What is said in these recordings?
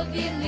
love you.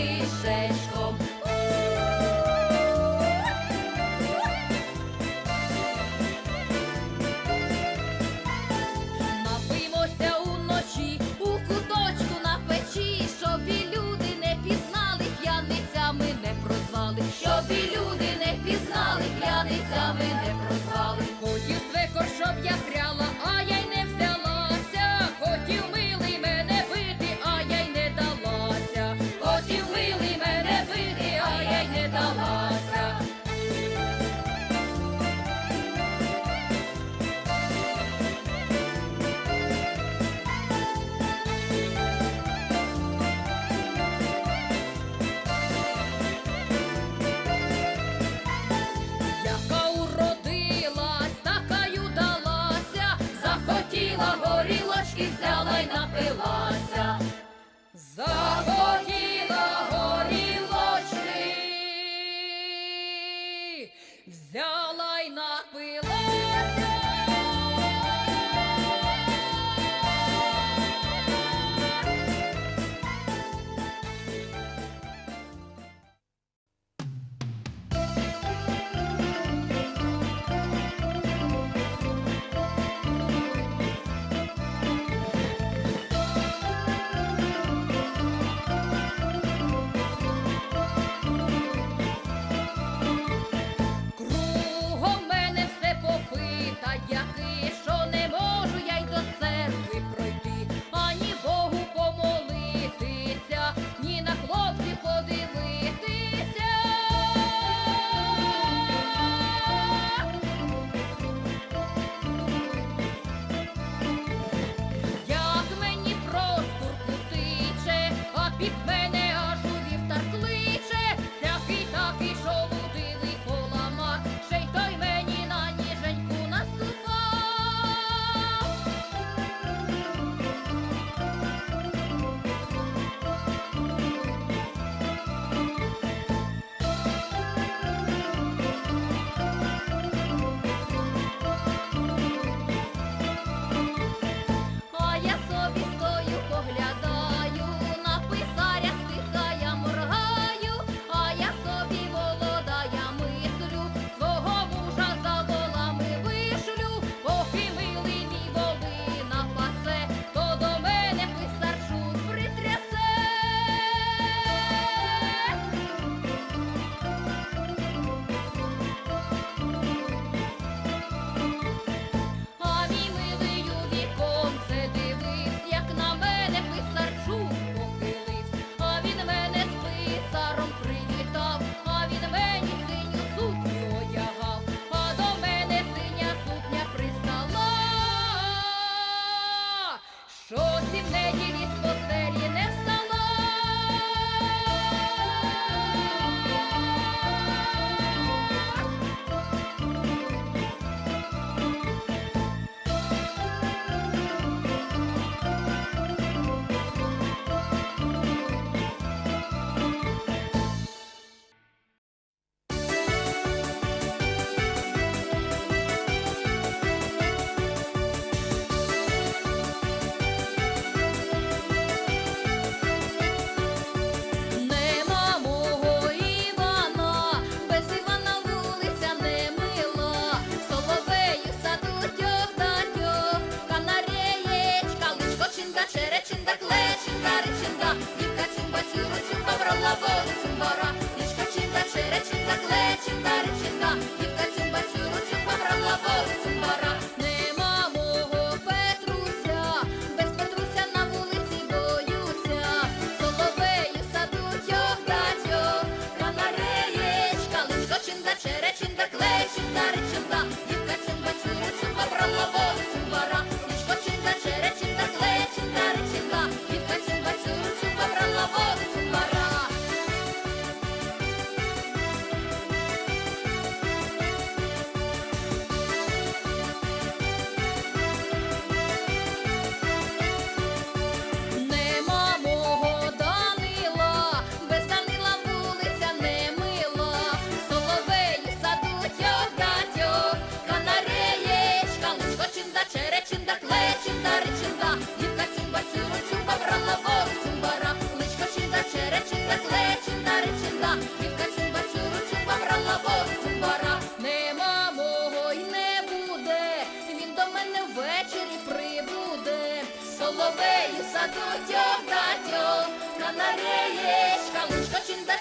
Чинда,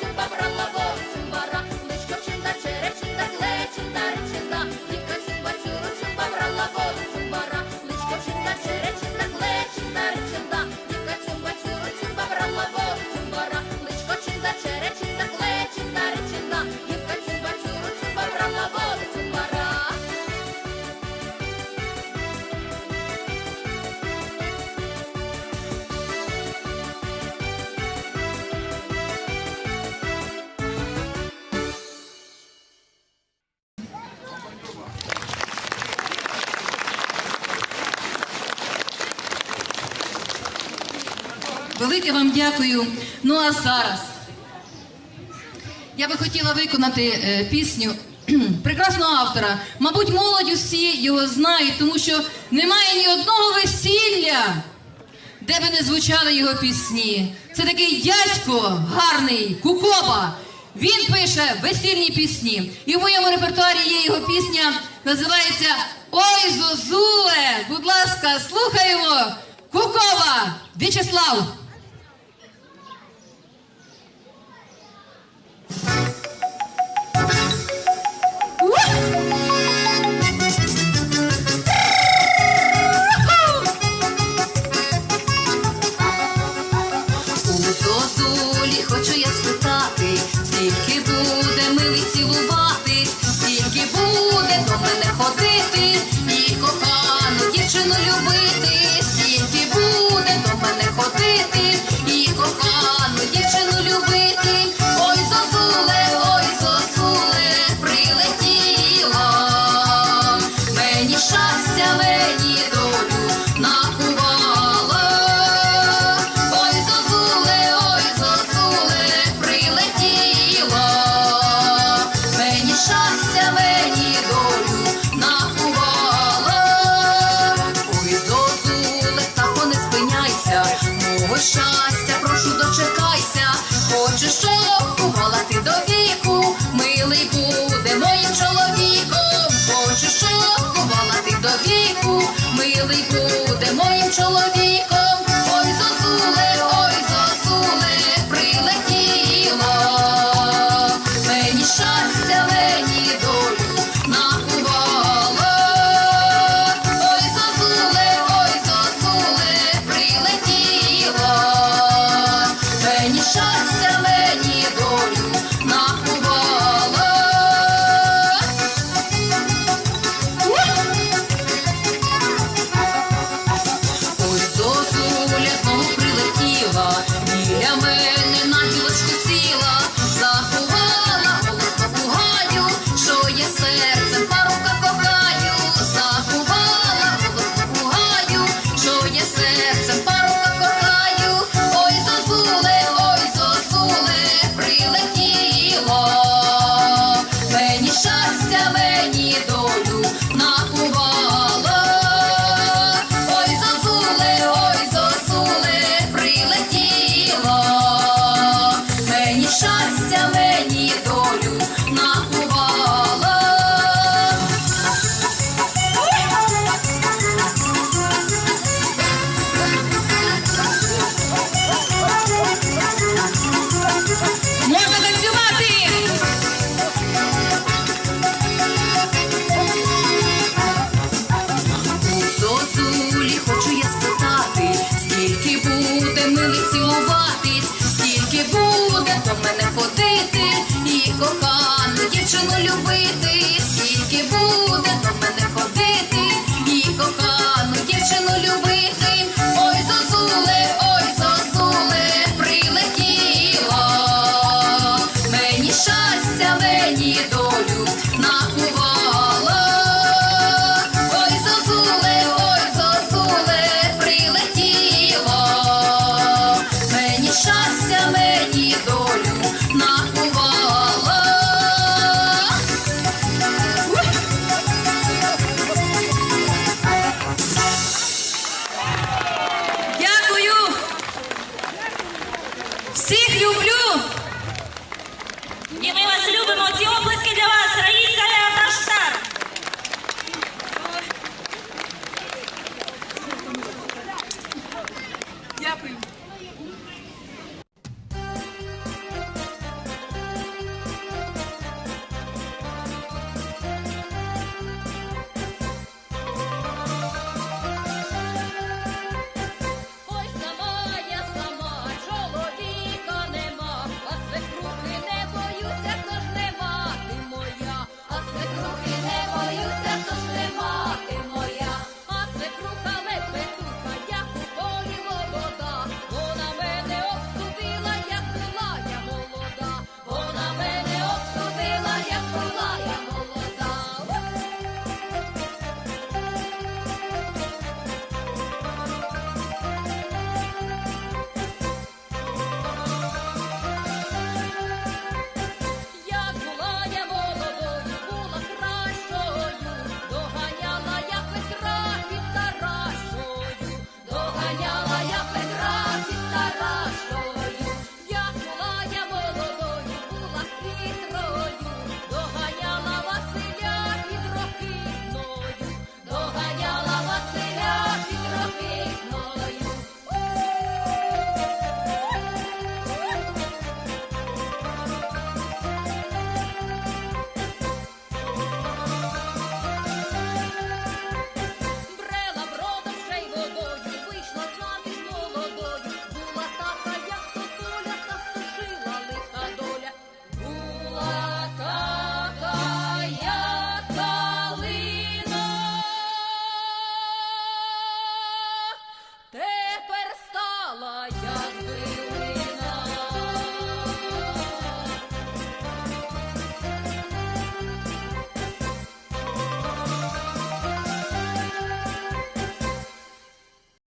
чинда, брала вовсім бара, лишко чинда, чере, чинда, кле, чинда. Велике вам дякую. Ну а зараз я би хотіла виконати е, пісню прекрасного автора. Мабуть, молодь усі його знають, тому що немає ні одного весілля, де би не звучали його пісні. Це такий дядько гарний, кукопа. Він пише весільні пісні. І в моєму репертуарі є його пісня, називається Ой, Зозуле! Будь ласка, слухаємо Кукова В'ячеслав. мене ходити і кохану дівчину любити, скільки буде до мене ходити і кохану дівчину любити.